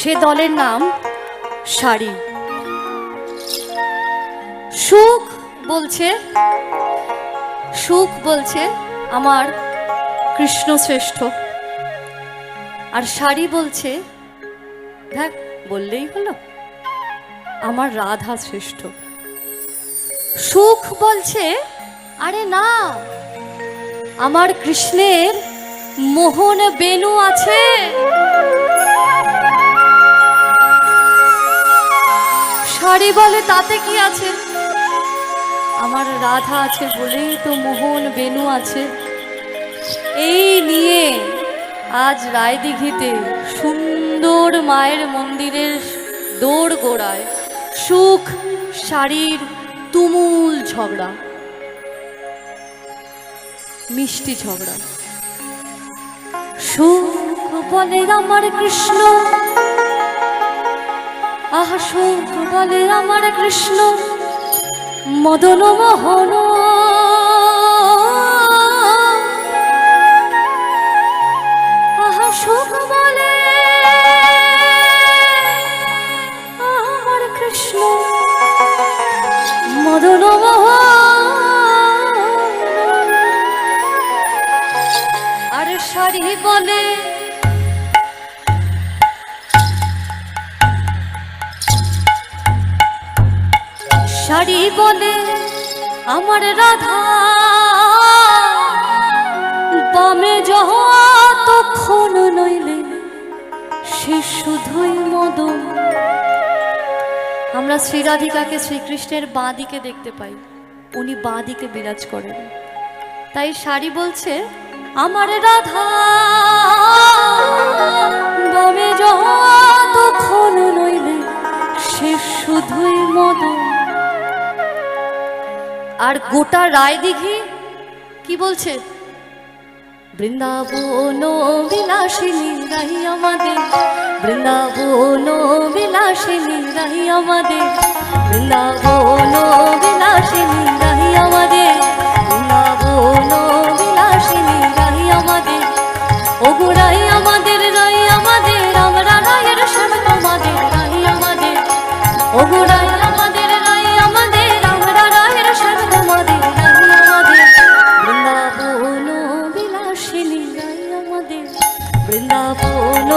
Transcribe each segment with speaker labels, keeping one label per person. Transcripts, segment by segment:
Speaker 1: সে দলের নাম শাড়ি। সুখ বলছে সুখ বলছে আমার কৃষ্ণ শ্রেষ্ঠ আর শাড়ি বলছে দেখ বললেই হলো, আমার রাধা শ্রেষ্ঠ সুখ বলছে, আরে না, আমার কৃষ্ণের মোহন বেনু আছে। শাড়ি বলে তাতে কি আছে? আমার রাধা আছে বলেই তো মোহন বেনু আছে। এই নিয়ে আজ রায়দিঘিতে সুন্দর মায়ের মন্দিরের দৌড় গোড়ায় সুখ শাড়ির তুমুল ঝগড়া, মিষ্টি ঝগড়া। সুখ বলে আমার কৃষ্ণ আহা শোক বলে আমার কৃষ্ণ মদন মোহন শাড়ি বলে, আমার রাধা, বামে যতক্ষণ নইলে সে শুধুই মদন। আমরা শ্রীরাধিকাকে শ্রীকৃষ্ণের বাঁ দিকে দেখতে পাই। উনি বাঁ দিকে বিরাজ করেন। তাই শাড়ি বলছে, আমার রাধা, বামে যতক্ষণ নইলে সে শুধুই মদন। আর গোটা রায় দিঘি কি বলছে? বৃন্দাবন বিলাসিনী রাহি আমাদের, বৃন্দাবন বিলাসিনী রাহি আমাদের, বৃন্দাবন বিলাসিনী রাই আমাদের। বৃন্দাবন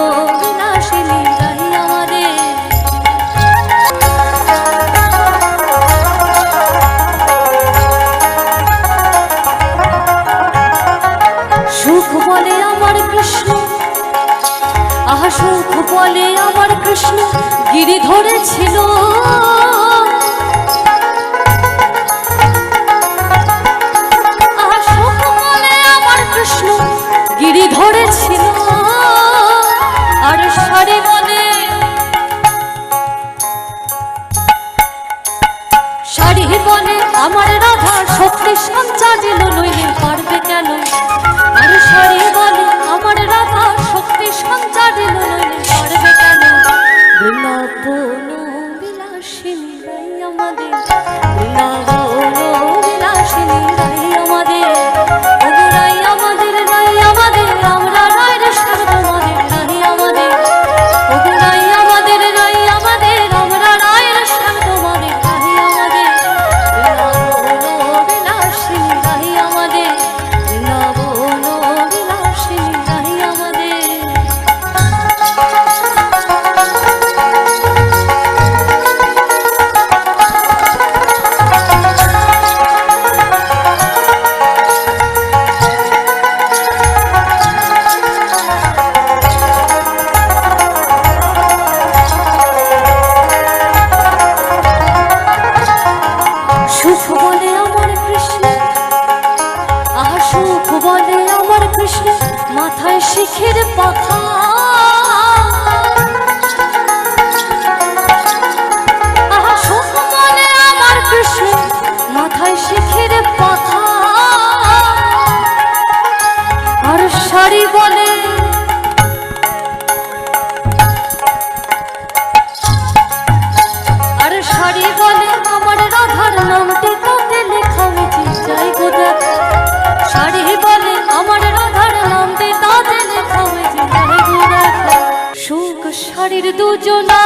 Speaker 1: সংসারের দুজনা।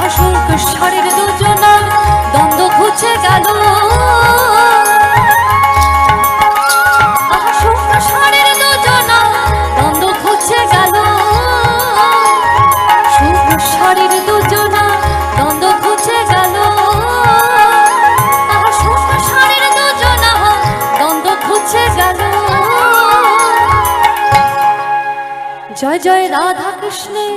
Speaker 1: আশুক সংসারের দুজনা দ্বন্দ্ব ঘুচে গেল। জয় জয় রাধা
Speaker 2: কৃষ্ণে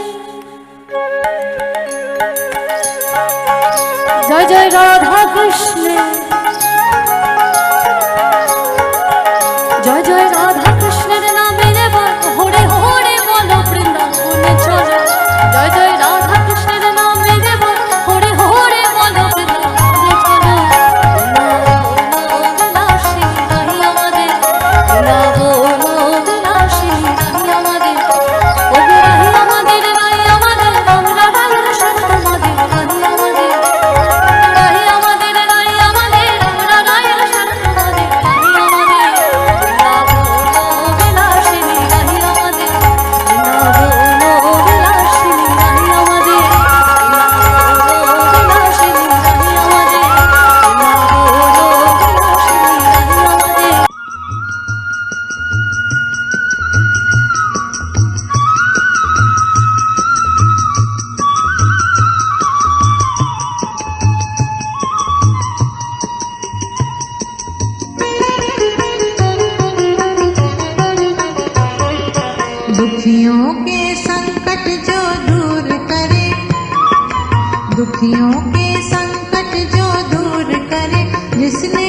Speaker 2: Лесина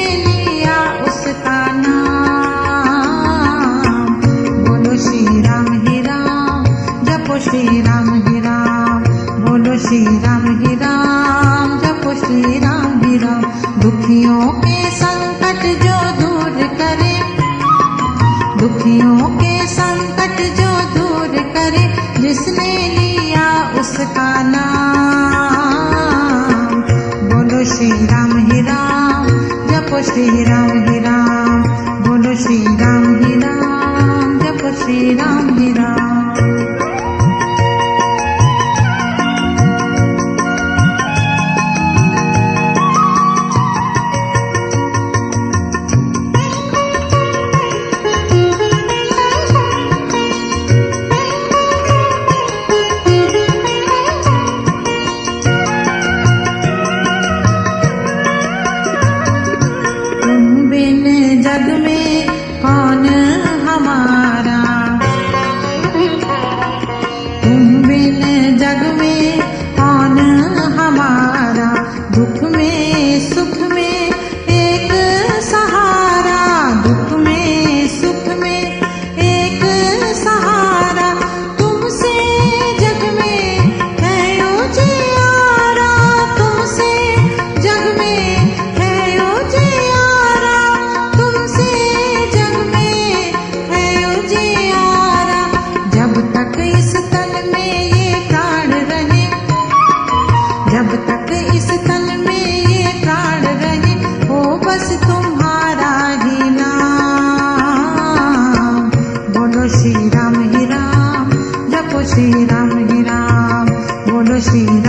Speaker 2: respirar. Xin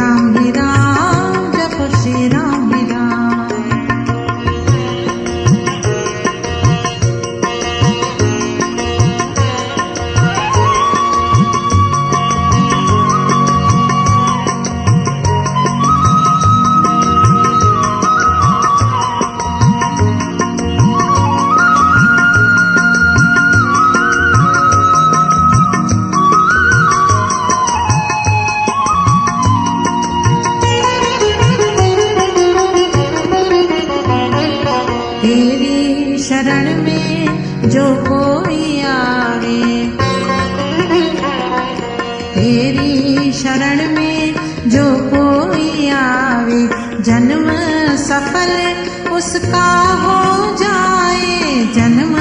Speaker 2: जन्म सफल उसका हो जाए जन्म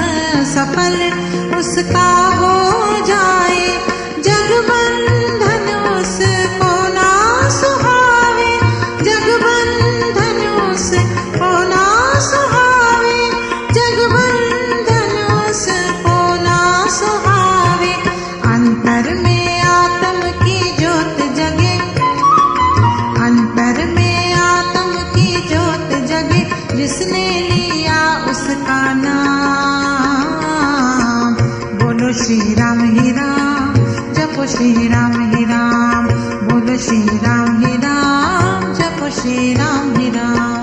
Speaker 2: सफल उसका हो Sri Ram Niram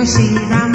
Speaker 2: proceed. I'm